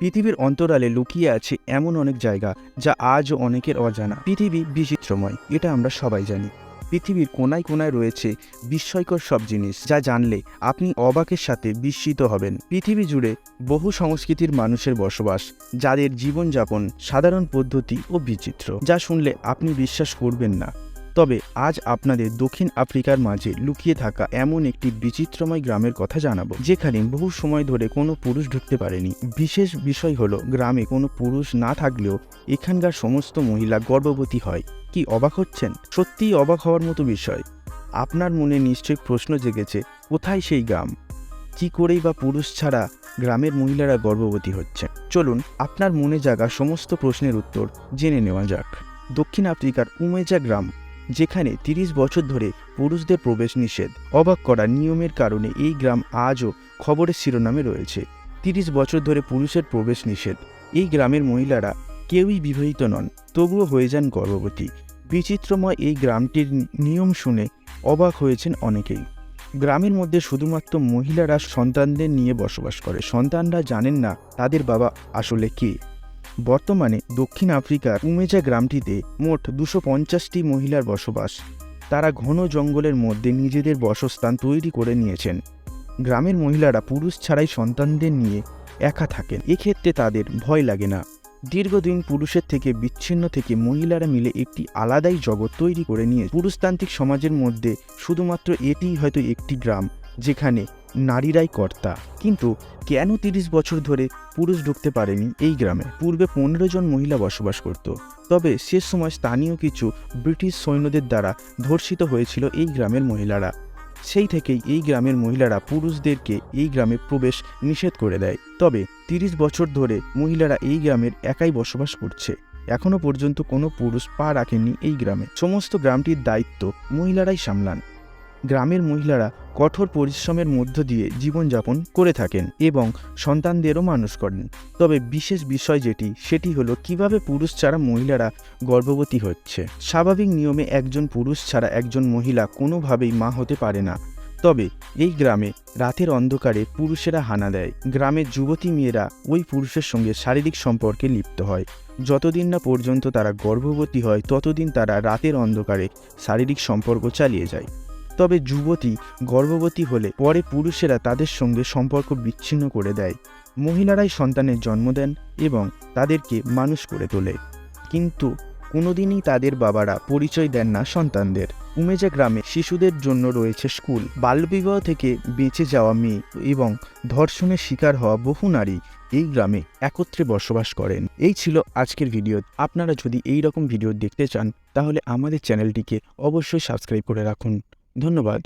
পৃথিবীর অন্তরালে লুকিয়ে আছে এমন অনেক জায়গা যা আজও অনেকের অজানা। পৃথিবী বিচিত্রময়, এটা আমরা সবাই জানি। পৃথিবীর কোনায় কোনায় রয়েছে বিস্ময়কর সব জিনিস যা জানলে আপনি অবাকের সাথে বিস্মিত হবেন। পৃথিবী জুড়ে বহু সংস্কৃতির মানুষের বসবাস, যাদের জীবনযাপন সাধারণ পদ্ধতি ও বিচিত্র, যা শুনলে আপনি বিশ্বাস করবেন না। তবে আজ আপনাদের দক্ষিণ আফ্রিকার মাঝে লুকিয়ে থাকা এমন একটি বিচিত্রময় গ্রামের কথা জানাব, যেখানে বহু সময় ধরে কোনো পুরুষ ঢুকতে পারেনি। বিশেষ বিষয় হলো, গ্রামে কোনো পুরুষ না থাকলেও এখানকার সমস্ত মহিলা গর্ভবতী হয়। কি অবাক হচ্ছেন? সত্যিই অবাক হওয়ার মতো বিষয়। আপনার মনে নিশ্চয়ই প্রশ্ন জেগেছে, কোথায় সেই গ্রাম? কি করেই বা পুরুষ ছাড়া গ্রামের মহিলারা গর্ভবতী হচ্ছে চলুন, আপনার মনে জাগা সমস্ত প্রশ্নের উত্তর জেনে নেওয়া যাক। দক্ষিণ আফ্রিকার উমেজা গ্রাম যেখানে তিরিশ বছর ধরে পুরুষদের প্রবেশ নিষেধ। অবাক করা নিয়মের কারণে এই গ্রাম আজও খবরের শিরোনামে রয়েছে। তিরিশ বছর ধরে পুরুষের প্রবেশ নিষেধ। এই গ্রামের মহিলারা কেউই বিবাহিত নন, তবুও হয়ে যান গর্ভবতী। বিচিত্রময় এই গ্রামটির নিয়ম শুনে অবাক হয়েছেন অনেকেই। গ্রামের মধ্যে শুধুমাত্র মহিলারা সন্তানদের নিয়ে বসবাস করে। সন্তানরা জানেন না তাদের বাবা আসলে কে। বর্তমানে দক্ষিণ আফ্রিকার উমেজা গ্রামটিতে মোট দুশো পঞ্চাশটি মহিলার বসবাস। তারা ঘন জঙ্গলের মধ্যে নিজেদের বসস্থান তৈরি করে নিয়েছেন। গ্রামের মহিলারা পুরুষ ছাড়াই সন্তানদের নিয়ে একা থাকেন। এক্ষেত্রে তাদের ভয় লাগে না। দীর্ঘদিন পুরুষের থেকে বিচ্ছিন্ন থেকে মহিলারা মিলে একটি আলাদাই জগৎ তৈরি করে নিয়ে পুরুষতান্ত্রিক সমাজের মধ্যে শুধুমাত্র এটিই হয়তো একটি গ্রাম, যেখানে নারীরাই কর্তা। কিন্তু কেন তিরিশ বছর ধরে পুরুষ ঢুকতে পারেনি এই গ্রামে? পূর্বে পনেরো জন মহিলা বসবাস করত। তবে সে সময় স্থানীয় কিছু ব্রিটিশ সৈন্যদের দ্বারা ধর্ষিত হয়েছিল এই গ্রামের মহিলারা। সেই থেকেই এই গ্রামের মহিলারা পুরুষদেরকে এই গ্রামে প্রবেশ নিষেধ করে দেয়। তবে তিরিশ বছর ধরে মহিলারা এই গ্রামের একাই বসবাস করছে। এখনও পর্যন্ত কোনো পুরুষ পা রাখেননি এই গ্রামে। সমস্ত গ্রামটির দায়িত্ব মহিলারাই সামলান। গ্রামের মহিলারা কঠোর পরিশ্রমের মধ্য দিয়ে জীবনযাপন করে থাকেন এবং সন্তানদেরও মানুষ করেন। তবে বিশেষ বিষয় যেটি, সেটি হলো কীভাবে পুরুষ ছাড়া মহিলারা গর্ভবতী হচ্ছে। স্বাভাবিক নিয়মে একজন পুরুষ ছাড়া একজন মহিলা কোনোভাবেই মা হতে পারে না। তবে এই গ্রামে রাতের অন্ধকারে পুরুষেরা হানা দেয়। গ্রামের যুবতী মেয়েরা ওই পুরুষের সঙ্গে শারীরিক সম্পর্কে লিপ্ত হয়। যতদিন না পর্যন্ত তারা গর্ভবতী হয়, ততদিন তারা রাতের অন্ধকারে শারীরিক সম্পর্ক চালিয়ে যায়। তবে যুবতী গর্ভবতী হলে পরে পুরুষেরা তাদের সঙ্গে সম্পর্ক বিচ্ছিন্ন করে দেয়। মহিলারাই সন্তানের জন্ম দেন এবং তাদেরকে মানুষ করে তোলে। কিন্তু কোনোদিনই তাদের বাবারা পরিচয় দেন না সন্তানদের। উমেজা গ্রামে শিশুদের জন্য রয়েছে স্কুল। বাল্যবিবাহ থেকে বেঁচে যাওয়া মেয়ে এবং ধর্ষণের শিকার হওয়া বহু নারী এই গ্রামে একত্রে বসবাস করেন। এই ছিল আজকের ভিডিও। আপনারা যদি এই রকম ভিডিও দেখতে চান, তাহলে আমাদের চ্যানেলটিকে অবশ্যই সাবস্ক্রাইব করে রাখুন। ধন্যবাদ।